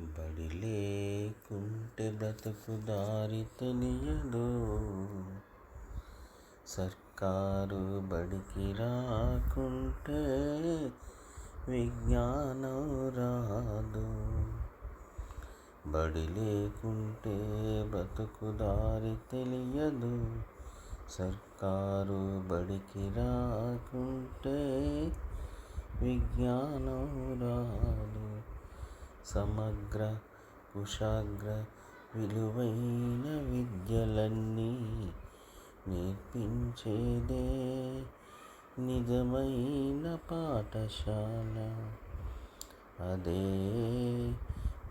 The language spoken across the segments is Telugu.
బడి లేకుంటే బ్రతుకు దారి తెలియదు సర్కారు బడికి రాకుంటే విజ్ఞానం రాదు. బడి లేకుంటే బ్రతుకు దారి తెలియదు. సర్కారు బడికి రాకుంటే విజ్ఞానం రాదు. సమగ్ర కుశాగ్ర విలువైన విద్యలన్నీ నేర్పించేదే నిజమైన పాఠశాల. అదే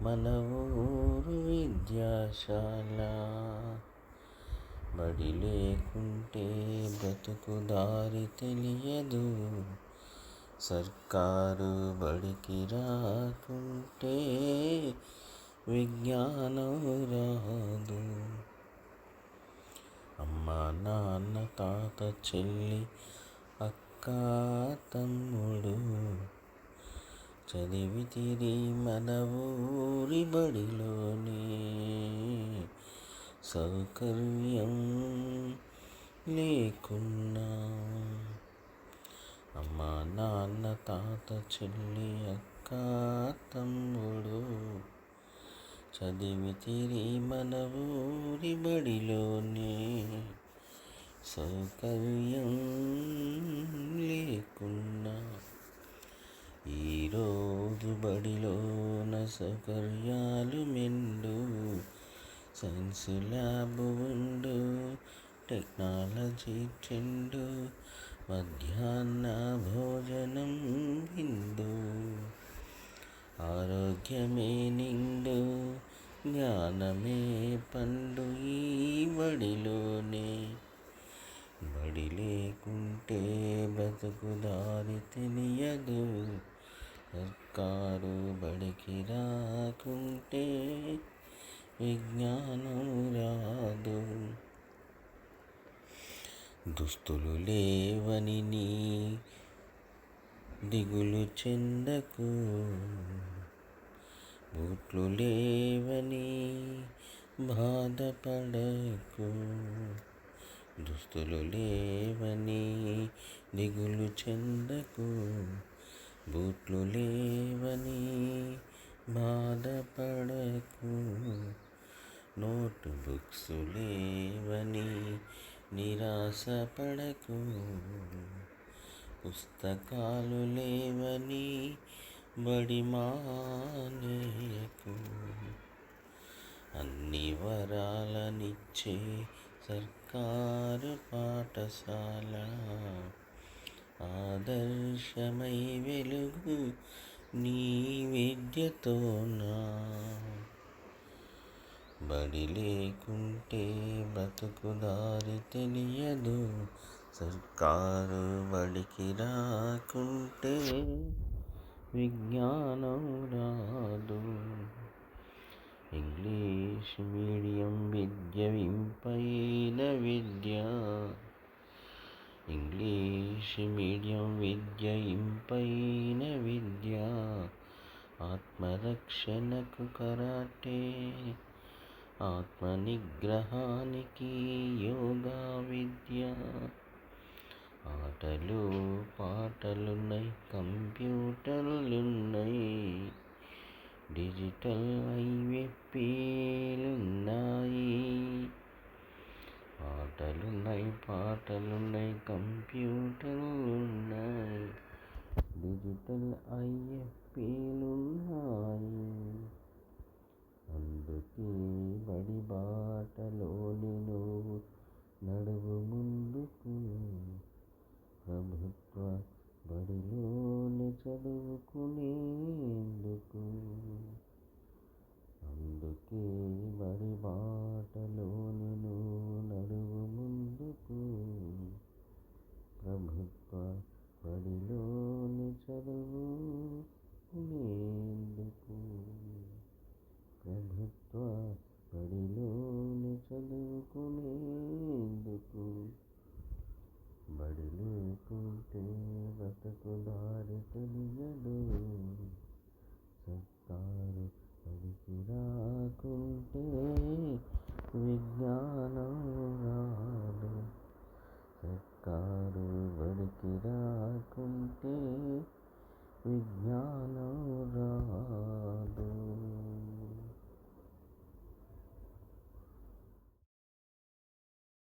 మన ఊరు విద్యాశాల. బడి లేకుంటే బ్రతుకు దారి తెలియదు. సర్కారు బడికి రాకుంటే విజ్ఞానం రాదు. అమ్మ నాన్న తాత చెల్లి అక్క తమ్ముడు చదివితిరి మన ఊరి బడిలోనే సౌకర్యం లేకున్నా అమ్మ నాన్న తాత చెల్లి అక్క తమ్ముడు. చదివితిరి మన ఊరి బడిలోనే సౌకర్యం లేకున్నా. ఈరోజు బడిలోన సౌకర్యాలు మెండు సైన్స్ ల్యాబ్ ఉండు టెక్నాలజీ చెండు మధ్యాహ్న భోజనం విందు. ఆరోగ్యమే నిండు జ్ఞానమే పండు ఈ బడిలోనే బడి లేకుంటే బ్రతుకు దారి తెలియదు. సర్కారు బడికి రాకుంటే విజ్ఞానం రాదు. దుస్తులు లేవని నీ దిగులు చెందకు. బూట్లు లేవని బాధపడకు. దుస్తులు లేవని దిగులు చెందకు. బూట్లు లేవని బాధపడకు. నోట్ బుక్స్ లేవని నిరాశపడకు. పుస్తకాలు లేవని బడి మానేయకు అన్ని వరాలనిచ్చే సర్కారు పాఠశాల. ఆదర్శమై వెలుగు నీ విద్యతోనా? బడి లేకుంటే బ్రతుకు దారి తెలియదు. సర్కారు బడికి రాకుంటే విజ్ఞానం రాదు. ఇంగ్లీష్ మీడియం విద్య వింపైన విద్య. ఇంగ్లీష్ మీడియం విద్య ఇంపైన విద్య. ఆత్మరక్షణకు కరాటే ఆత్మ నిగ్రహానికి యోగా విద్య ఆటలు పాటలున్నాయి కంప్యూటర్లున్నాయి డిజిటల్ ఐవెప్పీలున్నాయి ఆటలున్నాయి పాటలున్నాయి కంప్యూటర్లున్నాయి డిజిటల్ ఐఎఫ్పీలు అందుకే బడి బాటలోని కుంటే విజ్ఞానం రాదు. సర్కారు బడికి రాకుంటే విజ్ఞానం